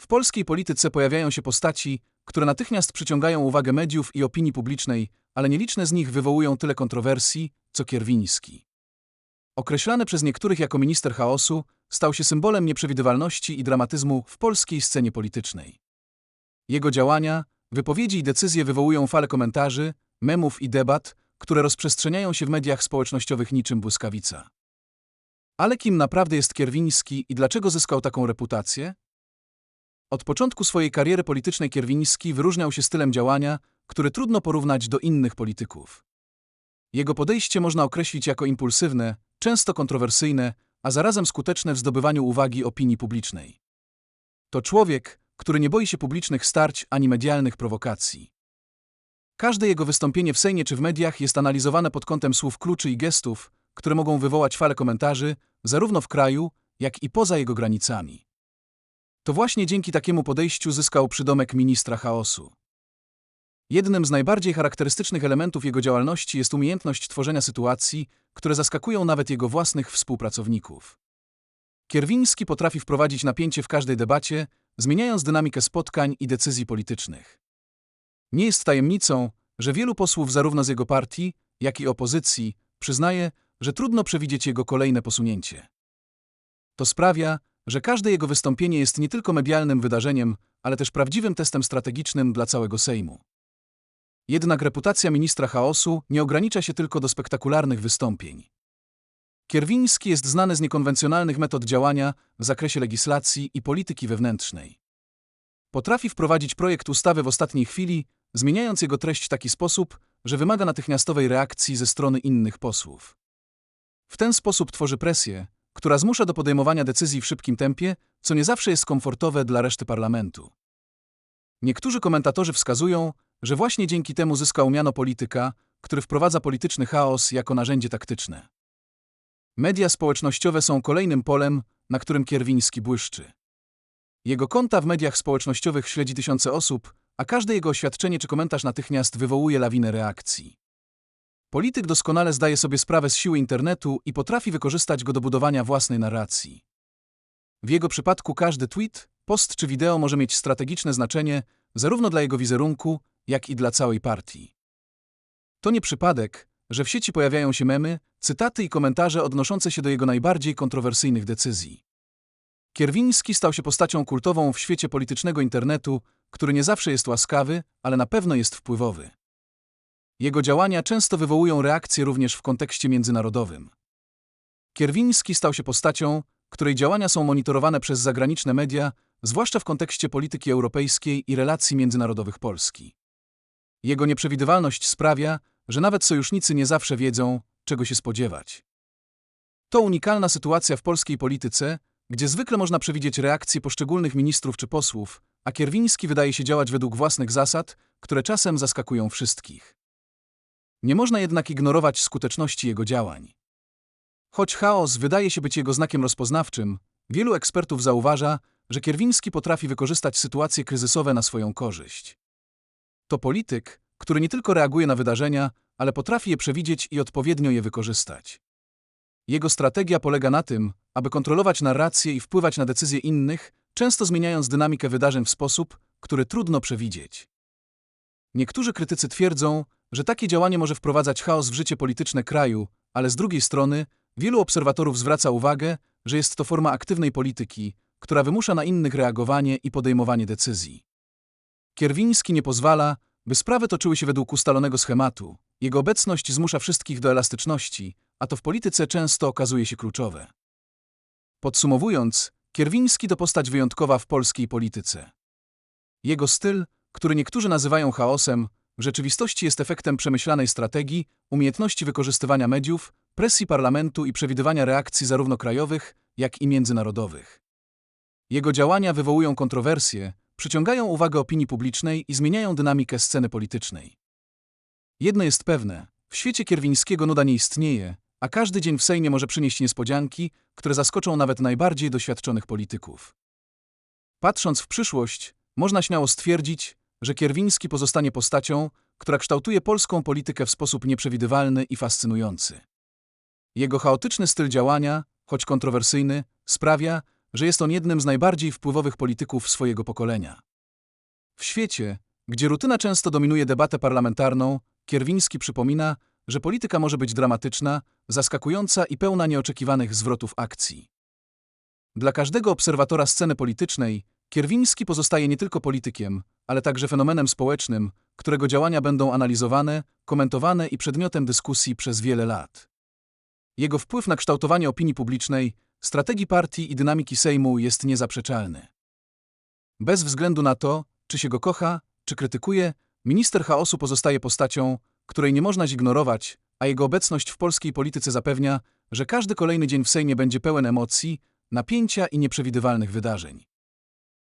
W polskiej polityce pojawiają się postaci, które natychmiast przyciągają uwagę mediów i opinii publicznej, ale nieliczne z nich wywołują tyle kontrowersji, co Kierwiński. Określany przez niektórych jako minister chaosu, stał się symbolem nieprzewidywalności i dramatyzmu w polskiej scenie politycznej. Jego działania, wypowiedzi i decyzje wywołują fale komentarzy, memów i debat, które rozprzestrzeniają się w mediach społecznościowych niczym błyskawica. Ale kim naprawdę jest Kierwiński i dlaczego zyskał taką reputację? Od początku swojej kariery politycznej Kierwiński wyróżniał się stylem działania, który trudno porównać do innych polityków. Jego podejście można określić jako impulsywne, często kontrowersyjne, a zarazem skuteczne w zdobywaniu uwagi opinii publicznej. To człowiek, który nie boi się publicznych starć ani medialnych prowokacji. Każde jego wystąpienie w Sejmie czy w mediach jest analizowane pod kątem słów kluczy i gestów, które mogą wywołać fale komentarzy, zarówno w kraju, jak i poza jego granicami. To właśnie dzięki takiemu podejściu zyskał przydomek ministra chaosu. Jednym z najbardziej charakterystycznych elementów jego działalności jest umiejętność tworzenia sytuacji, które zaskakują nawet jego własnych współpracowników. Kierwiński potrafi wprowadzić napięcie w każdej debacie, zmieniając dynamikę spotkań i decyzji politycznych. Nie jest tajemnicą, że wielu posłów zarówno z jego partii, jak i opozycji przyznaje, że trudno przewidzieć jego kolejne posunięcie. To sprawia, że każde jego wystąpienie jest nie tylko medialnym wydarzeniem, ale też prawdziwym testem strategicznym dla całego Sejmu. Jednak reputacja ministra chaosu nie ogranicza się tylko do spektakularnych wystąpień. Kierwiński jest znany z niekonwencjonalnych metod działania w zakresie legislacji i polityki wewnętrznej. Potrafi wprowadzić projekt ustawy w ostatniej chwili, zmieniając jego treść w taki sposób, że wymaga natychmiastowej reakcji ze strony innych posłów. W ten sposób tworzy presję, która zmusza do podejmowania decyzji w szybkim tempie, co nie zawsze jest komfortowe dla reszty parlamentu. Niektórzy komentatorzy wskazują, że właśnie dzięki temu zyskał miano polityka, który wprowadza polityczny chaos jako narzędzie taktyczne. Media społecznościowe są kolejnym polem, na którym Kierwiński błyszczy. Jego konta w mediach społecznościowych śledzi tysiące osób, a każde jego oświadczenie czy komentarz natychmiast wywołuje lawinę reakcji. Polityk doskonale zdaje sobie sprawę z siły internetu i potrafi wykorzystać go do budowania własnej narracji. W jego przypadku każdy tweet, post czy wideo może mieć strategiczne znaczenie zarówno dla jego wizerunku, jak i dla całej partii. To nie przypadek, że w sieci pojawiają się memy, cytaty i komentarze odnoszące się do jego najbardziej kontrowersyjnych decyzji. Kierwiński stał się postacią kultową w świecie politycznego internetu, który nie zawsze jest łaskawy, ale na pewno jest wpływowy. Jego działania często wywołują reakcje również w kontekście międzynarodowym. Kierwiński stał się postacią, której działania są monitorowane przez zagraniczne media, zwłaszcza w kontekście polityki europejskiej i relacji międzynarodowych Polski. Jego nieprzewidywalność sprawia, że nawet sojusznicy nie zawsze wiedzą, czego się spodziewać. To unikalna sytuacja w polskiej polityce, gdzie zwykle można przewidzieć reakcje poszczególnych ministrów czy posłów, a Kierwiński wydaje się działać według własnych zasad, które czasem zaskakują wszystkich. Nie można jednak ignorować skuteczności jego działań. Choć chaos wydaje się być jego znakiem rozpoznawczym, wielu ekspertów zauważa, że Kierwiński potrafi wykorzystać sytuacje kryzysowe na swoją korzyść. To polityk, który nie tylko reaguje na wydarzenia, ale potrafi je przewidzieć i odpowiednio je wykorzystać. Jego strategia polega na tym, aby kontrolować narrację i wpływać na decyzje innych, często zmieniając dynamikę wydarzeń w sposób, który trudno przewidzieć. Niektórzy krytycy twierdzą, że takie działanie może wprowadzać chaos w życie polityczne kraju, ale z drugiej strony wielu obserwatorów zwraca uwagę, że jest to forma aktywnej polityki, która wymusza na innych reagowanie i podejmowanie decyzji. Kierwiński nie pozwala, by sprawy toczyły się według ustalonego schematu. Jego obecność zmusza wszystkich do elastyczności, a to w polityce często okazuje się kluczowe. Podsumowując, Kierwiński to postać wyjątkowa w polskiej polityce. Jego styl, który niektórzy nazywają chaosem, w rzeczywistości jest efektem przemyślanej strategii, umiejętności wykorzystywania mediów, presji parlamentu i przewidywania reakcji zarówno krajowych, jak i międzynarodowych. Jego działania wywołują kontrowersje, przyciągają uwagę opinii publicznej i zmieniają dynamikę sceny politycznej. Jedno jest pewne, w świecie Kierwińskiego nuda nie istnieje, a każdy dzień w Sejmie może przynieść niespodzianki, które zaskoczą nawet najbardziej doświadczonych polityków. Patrząc w przyszłość, można śmiało stwierdzić, że Kierwiński pozostanie postacią, która kształtuje polską politykę w sposób nieprzewidywalny i fascynujący. Jego chaotyczny styl działania, choć kontrowersyjny, sprawia, że jest on jednym z najbardziej wpływowych polityków swojego pokolenia. W świecie, gdzie rutyna często dominuje debatę parlamentarną, Kierwiński przypomina, że polityka może być dramatyczna, zaskakująca i pełna nieoczekiwanych zwrotów akcji. Dla każdego obserwatora sceny politycznej Kierwiński pozostaje nie tylko politykiem, ale także fenomenem społecznym, którego działania będą analizowane, komentowane i przedmiotem dyskusji przez wiele lat. Jego wpływ na kształtowanie opinii publicznej, strategii partii i dynamiki Sejmu jest niezaprzeczalny. Bez względu na to, czy się go kocha, czy krytykuje, minister chaosu pozostaje postacią, której nie można zignorować, a jego obecność w polskiej polityce zapewnia, że każdy kolejny dzień w Sejmie będzie pełen emocji, napięcia i nieprzewidywalnych wydarzeń.